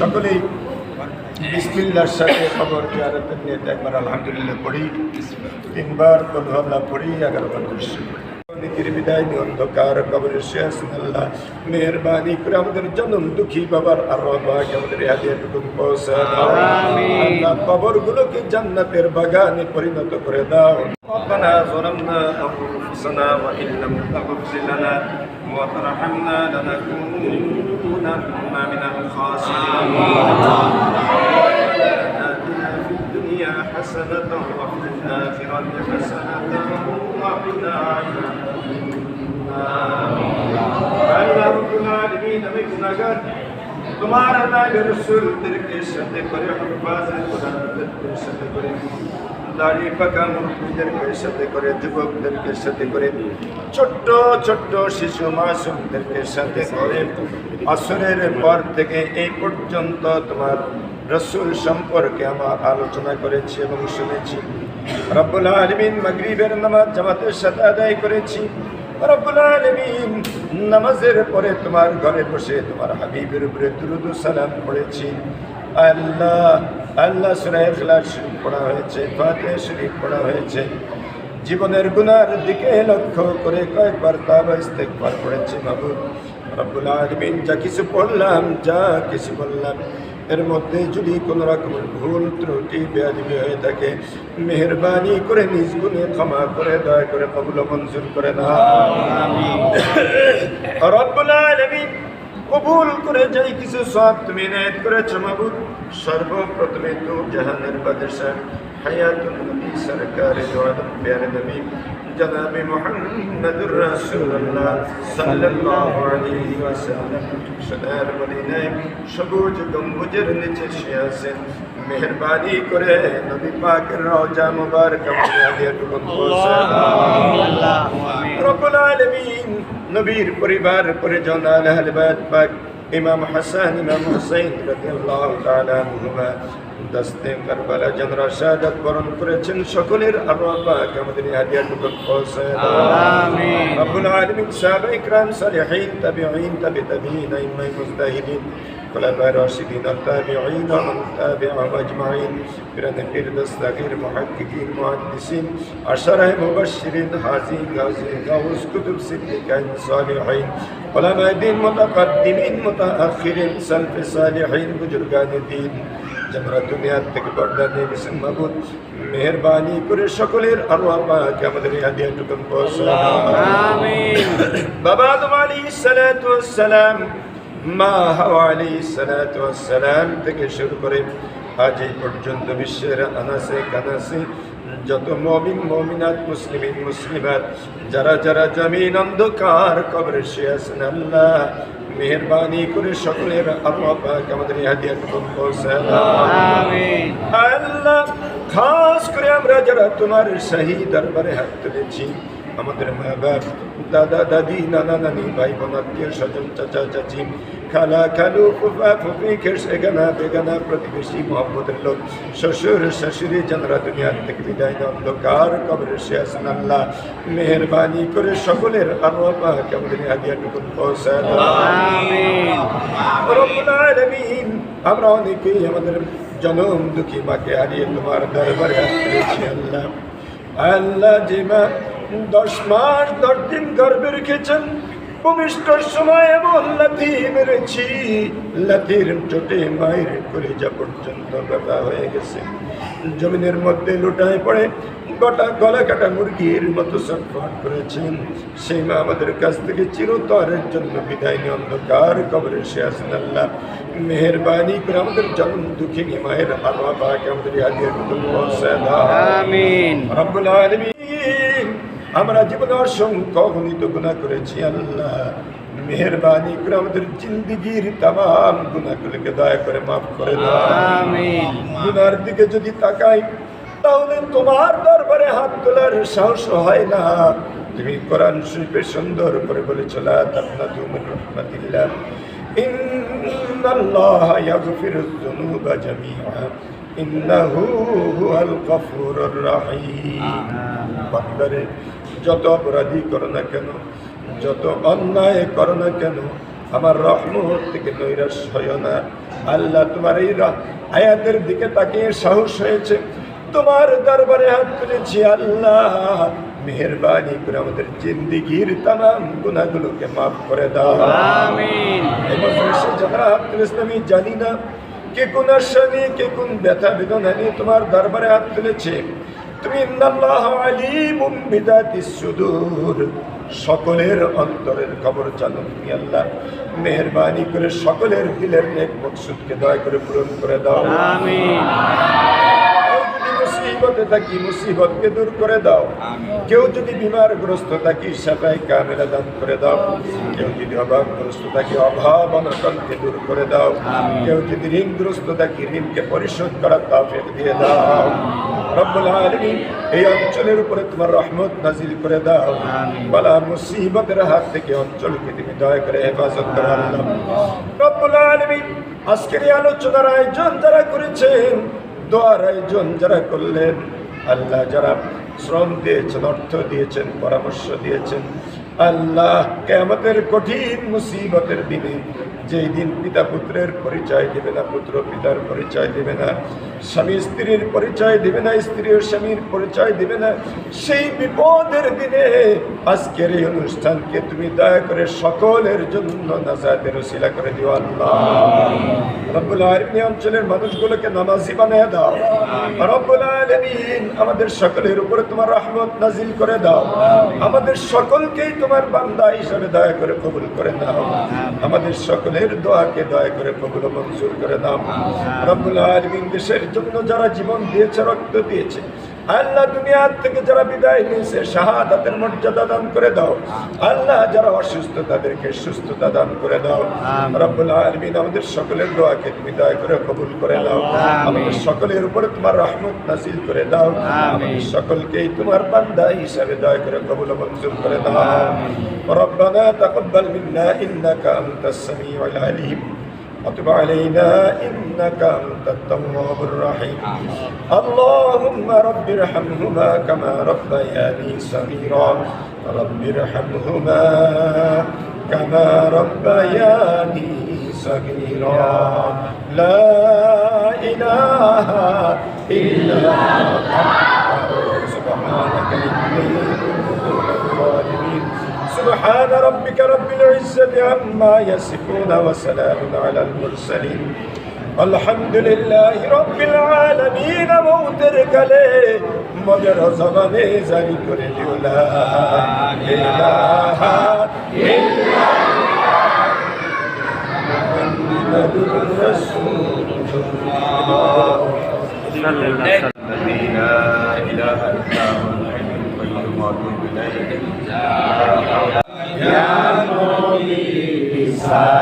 সকলেই বিসমিল্লার সাথে খবর জিয়ারতের নিয়ে একবার আলহামদুলিল্লাহ পড়ি তিনবার কলহল্লা পড়ি এগারো বার দৃশ্য নীতির বিদায় নিয়ে অন্ধকার কবরের শেষ আল্লাহ মেহরবানি করে আমাদের জনম দুঃখী বাবার আর বাবাকে আমাদের হাদিয়াটুকু পৌঁছে দাও আল্লাহ কবরগুলোকে জান্নাতের বাগানে পরিণত করে দাও ربنا ظلمنا أنفسنا وإن لم تغفر لنا وترحمنا لنكونن من الخاسرين آتنا في الدنيا حسنة وفي الآخرة حسنة وقنا عذاب النار تمہارا اللہ کے رسول تیرے کے شب پر حفاظت خدا تیرے شب پر সাথে করে যুবকদেরকে সাথে করে, ছোট্ট ছোট্ট শিশু মাসুমদেরকে সাথে আসরের পর থেকে এই পর্যন্ত তোমার রসুল সম্পর্কে আমরা আলোচনা করেছি এবং শুনেছি। রব্বুল আলমিন মাগরিবের নামাজ জামাতের সাথে আদায় করেছি। রব্বুল আলামিন নামাজের পরে তোমার ঘরে বসে তোমার হাবিবের উপরে দুরুদ সালাম পড়েছি। আল্লাহ আল্লাহ সূরা ইখলাস শরীফ পড়া হয়েছে ফাতিহা শরীফ পড়া হয়েছে। জীবনের গুনার দিকে লক্ষ্য করে কয়েকবার তাবা ইস্তেগফার পড়েছি মাবুদ রব্বুল আলামিন যা কিছু পড়লাম যা কিছু বললাম এর মধ্যে যদি কোনো রকমের ভুল ত্রুটি বেয়াদিবি হয়ে থাকে মেহরবানি করে নিজ গুণে ক্ষমা করে দয়া করে কবুল মঞ্জুর করে না রব্বুল আলামিন কবুল করে যাই কিছু সব তুমি নেত করেছ মাবুদ সর্বপ্রথমে তো জাহানের বাদশাহ হায়াতুন নবী সরকার জওয়ান প্যারে নবী জনাব মুহাম্মদুর রাসূলুল্লাহ সাল্লাল্লাহু আলাইহি ওয়াসাল্লাম। সোনার মদিনায় সবুজ গম্বুজের নিচে শুয়ে আছেন মেহরবানি করে নবী পাকের রওজা মুবারক আমাদের পৌঁছে দাও রব্বুল আলামিন নবীর পরিবার পরিজন আহলে বাইত পাক ইমাম হাসান ইমাম হুসাইন রাদিয়াল্লাহু তাআলা আনহুমা দস্তে কারবালা জনরা শাহাদাত বরণ করেছেন সকলের আরওয়াহ পাক আমাদের হাদিয়াটুকু পৌঁছে দাও আমিন। রব্বুল আলামিন সাহাবা ইকরাম সালিহিন তাবিঈন তাবি তাবিঈন আইম্মায়ে মুজতাহিদিন خلفاء الراشدين التابعين ومن تابعهم اجمعين পিরানে পীর দস্তাগীর মুহাক্কিকিন মুহাদ্দিসিন আশরায়ে মুবাশশিরিন হাজি গাজী গাউস কুতুব সিদ্দিকাইন সালিহিন উলামায়ে দ্বীন মুতাকাদ্দিমিন মুতাআখিরিন সালফে সালিহিন বুজুর্গানে দ্বীন যারা দুনিয়ার থেকে পর্দা নিয়ে গেছেন মাবুদ মেহরবানি করে সকলের আরওয়াহ পাক আমাদের এই হাদিয়াটুকু পৌঁছে দাও আমিন বাবা আদম আলাইহিস সালাতু ওয়াস সালাম মা হাওয়া আলাইহিস সালাতু ওয়াস সালাম থেকে শুরু করে আজ এই পর্যন্ত বিশ্বের আনাসে কানাসে যত মমিন মমিনাত মুসলিমিন মুসলিমাত যারা যারা জমিন অন্ধকার কবরে শুয়ে আছেন আল্লাহ মেহরবানি করে সকলের আল্লাহ পাক আমাদের আমিন। আল্লাহ খাস করে আমরা যারা তোমার শাহী দরবারে হাত তুলেছি আমাদের মা বাপ দাদা দাদি নানা নানি ভাই বোন আত্মীয় স্বজন চাচা চাচি খালা খালু ফুফা ফুফি খেস এগানা বেগানা প্রতিবেশী মহব্বতের লোক শ্বশুর শাশুড়ি যারা দুনিয়ার থেকে বিদায় নেয় অন্ধকার কবরে সে আসেন আল্লাহ মেহরবানি করে সকলের আরও পাক আমাদের হাদিয়াটুকু পৌঁছে দাও। আমিন। রব্বুল আলামিন আমরা অনেকেই আমাদের জনম দুঃখী মাকে হারিয়ে তোমার দরবারে তুলেছি আল্লাহ। আল্লাহ যে মা দশ মাস দশ দিন গর্বে রেখেছেন। ভূমিষ্ঠর সময় এমন লাথি মেরেছি লাথির চোটে মায়ের যা পর্যন্ত ব্যথা হয়ে গেছে। জমিনের মধ্যে লুটায় পড়ে গোটা গলা কাটা মুরগির মতো ছটফট করেছেন। সেই মা আমাদের কাছ থেকে চিরতরের জন্য বিদায় নিয়ে অন্ধকার কবরে সে আসেন আল্লাহ। মেহরবানি করে আমাদের জন্ম দুঃখিনী মায়ের আল্লাহ পাক আমাদের আমিন। রব্বুল আলামিন। আমরা জীবনে অসংখ্য অগণিত গুণা করেছি আল্লাহ। মেহরবানি করে আমাদের জিন্দিগির তাম গুণাগুলোকে দয়া করে মাফ করে গুনার দিকে যদি তাকাই তাহলে তোমার দরবারে হাত তোলার সাহস হয় না। তুমি কোরআন শরীফে সুন্দর করে বলেছ লা তাকনাতু মিন রাহমাতিল্লাহ। ইন্নাল্লাহা ইয়াগফিরুয যুনুবা জামিআ। ইন্নাহু হুয়াল গফুরুর রহিম। বান্দারে যত অপরাধী করো না কেন যত অন্যায় করো না কেন আমার রহমত থেকে নৈরাশ হয় না। আল্লাহ তোমার এই আয়াতের দিকে তাকিয়ে সাহস হয়েছে। তোমার দরবারে হাত তুলেছি আল্লাহ। মেহরবানি করে আমাদের জিন্দিগির তাম গুণাগুলোকে মাফ করে দাও। যারা হাত তুলেছেন আমি জানি না কে কোন আশা নিয়ে কে কোন ব্যথা বেদনা নিয়ে তোমার দরবারে হাত তুলেছে। তুমি সকলের অন্তরের খবর জানো তুমি আল্লাহ। মেহরবানি করে সকলের দিলের নেক মকসুদকে দয়া করে পূরণ করে দাও। যদি মুসিবতে থাকি মুসিবতকে দূর করে দাও। কেউ যদি বিমারগ্রস্ত থাকি সাফাই কামেলা দান করে দাও। কেউ যদি অভাবগ্রস্ত থাকি অভাব অনটনকে দূর করে দাও। কেউ যদি ঋণগ্রস্ত থাকি ঋণকে পরিশোধ করার তাফিক দিয়ে দাও। রব্বুল আলামিন এই অঞ্চলের উপরে তোমার রহমত নাজিল করে দাও। বলা মুসিবতের হাত থেকে অঞ্চলকে তুমি দয়া করে হেফাজত করে আল্লাহ রব্বুল আলামিন আজকের এই আলোচনার আয়োজন যারা করেছেন দোয়ার আয়োজন যারা করলেন। আল্লাহ যারা শ্রম দিয়েছেন অর্থ দিয়েছেন পরামর্শ দিয়েছেন আল্লাহ কেমতের কঠিন মুসিবতের দিনে যেই দিন পিতা পুত্রের পরিচয় দেবে না পুত্র পিতার পরিচয় দেবে না স্বামী স্ত্রীর পরিচয় দেবে না স্ত্রী ও স্বামীর পরিচয় দেবে না সেই বিপদের দিনে আজকের এই অনুষ্ঠানকে তুমি দয়া করে সকলের জন্য নাজাতের শিলা করে দিও আল্লাহ। রব্বুল আলমী অঞ্চলের মানুষগুলোকে নামাজি বানিয়ে দাও। রব্বুল আলমিন আমাদের সকলের উপরে তোমার রহমত নাজিল করে দাও। আমাদের সকলকেই তোমার বান্দা হিসাবে দয়া করে কবুল করে দাও আমাদের সকলের দোয়াকে দয়া করে কবুল মঞ্জুর করে দাও রব্বুল আলমিন দেশের জন্য যারা জীবন দিয়েছে রক্ত দিয়েছে আল্লাহ দুনিয়ার থেকে যারা বিদায় নিয়েছে শাহাদাতের মর্যাদা দান করে দাও আল্লাহ যারা অসুস্থ তাদেরকে সুস্থতা দান করে দাও রব্বুল আলমিন আমাদের সকলের দোয়াকে তুমি দয়া করে কবুল করে দাও আমাদের সকলের উপরে তোমার রহমত নাজিল করে দাও আমাদের সকলকেই তোমার বান্দা হিসাবে দয়া করে কবুল ও মঞ্জুর করে দাও ربنا تقبل منا إنك أنت السميع العليم وتب علينا إنك أنت التواب الرحيم. اللهم رب ارحمهما كما ربياني صغيرا. رب ارحمهما كما ربياني صغيرا. لا إله إلا أنت سبحانك إني سبحان ربك رب العزة عما يصفون وسلام على المرسلين الحمد لله رب العالمين موتر كله مگر زبانه زنی করে দিও লা ইলাহা ইল্লাল্লাহুর রাসূলুল্লাহ الذي لا إله إلا هو الحي القيوم وأتوب إليه يا আপনাকে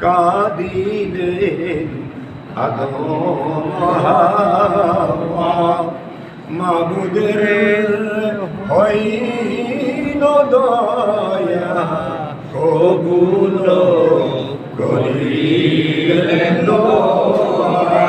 কাদিলেন মাবুদের হইল দয়া কবুল করিলেন দয়া।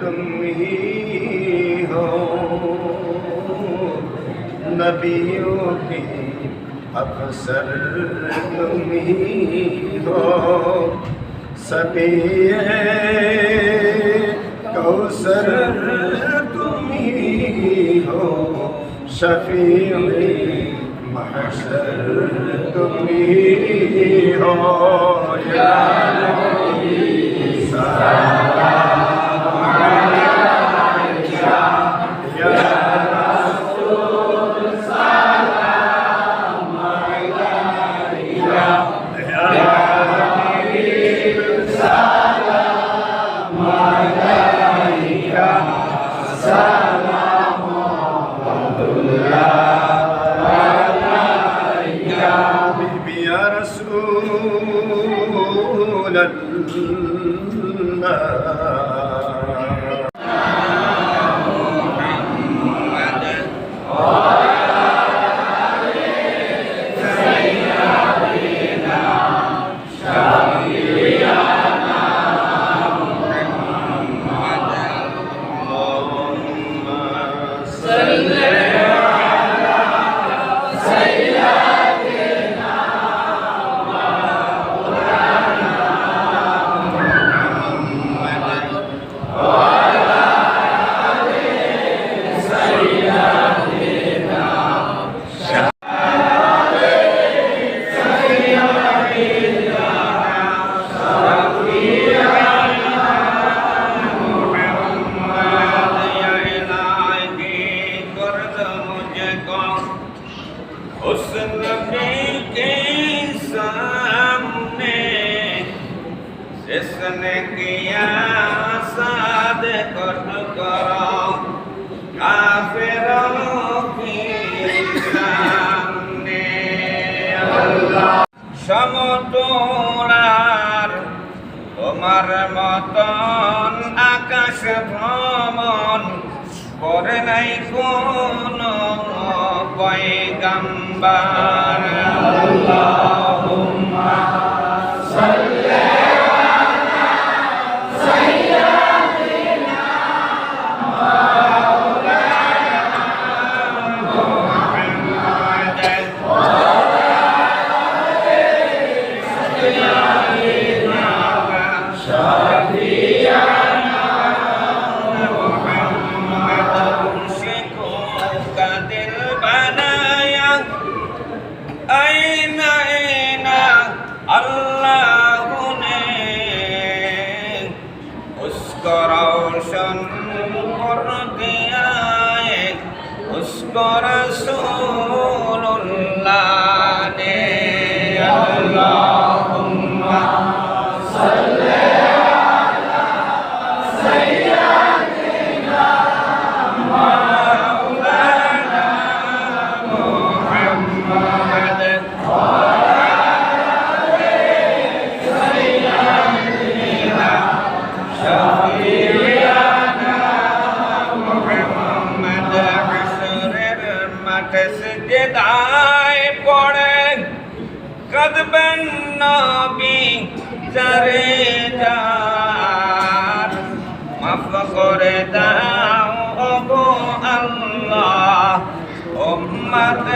تم ہی ہو۔ نبیوں کی افسر تم ہی ہو۔ سبھی کوثر تم ہی ہو۔ شفیع محشر تم ہی ہو۔ یا نبی صلی اللہ সমতোলার তোমার মতন আকাশ ভ্রমণ করে নাই কোন পয়গাম্বার। আল্লাহুম্মা ورسول الله সিজদায় পড়ে কাঁদবেন নবী চরে যার মাফ করে দাও ওগো আল্লাহ উম্মত